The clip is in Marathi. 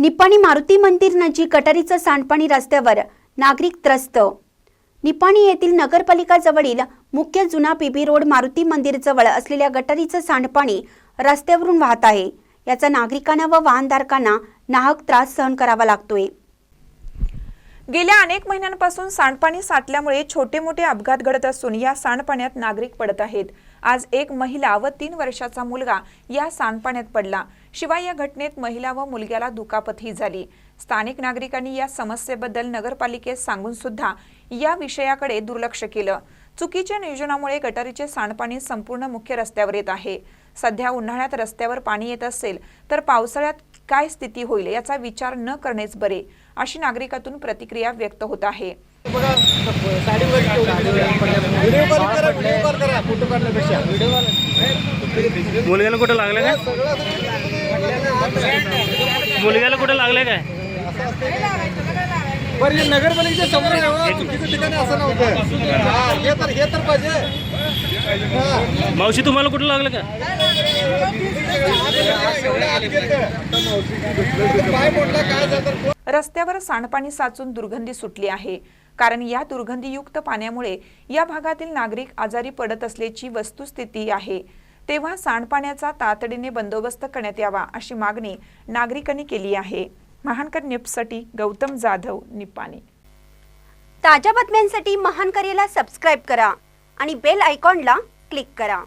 निपाणी मारुती मंदिर नजीक गटारीचं सांडपाणी रस्त्यावर नागरिक त्रस्त. निपाणी येथील नगरपालिका जवळील मुख्य जुना पीबी रोड मारुती मंदिर जवळ असलेल्या गटारीचं सांडपाणी रस्त्यावरून वाहत आहे. याचा नागरिकांना व वाहनधारकांना नाहक त्रास सहन करावा लागतोय. गेल्या अनेक महिन्यांपासून सांडपाणी साठल्यामुळे छोटे मोठे अपघात घडत असून या सांडपाण्यात नागरिक पडत आहेत. आज एक महिला व तीन वर्षाचा मुलगा या सांडपाण्यात पडला. शिवाय या घटनेत महिला व मुलग्याला दुखापतही झाली. स्थानिक नागरिकांनी या समस्येबद्दल नगरपालिकेत सांगून सुद्धा या विषयाकडे दुर्लक्ष केलं. चुकीच्या नियोजनामुळे गटारीचे सांडपाणी संपूर्ण मुख्य रस्त्यावर येत आहे. सध्या उन्हाळ्यात रस्त्यावर पाणी येत असेल तर पावसाळ्यात काय स्थिती होईल याचा विचार न करणेच बरे अशी नागरिकातून प्रतिक्रिया व्यक्त होत आहे. मुलग्याला कुठं लागलं काय? मुलग्याला कुठं लागलं काय? बरं हे नगरपालिकेच्या समोर आहे. हो. चुकीचं ठिकाणी असं नव्हतं. हा, हे तर हे तर पाहिजे. हा. मावशी तुम्हाला कुठं लागलं आत. पाय मोडला काय तर कोण- रस्त्यावर सांडपाणी साचून दुर्गंधी सुटली आहे. कारण या दुर्गंधीयुक्त पाण्यामुळे या भागातील नागरिक आजारी पडत असल्याची वस्तुस्थिती आहे. तेव्हा सांडपाण्याचा तातडीने बंदोबस्त करण्यात यावा अशी मागणी नागरिकांनी केली आहे. महानकर न्यूजसाठी गौतम जाधव निपाणी. ताज्या बातम्यांसाठी महान करेला सबस्क्राईब करा आणि बेल आयकॉनला क्लिक करा.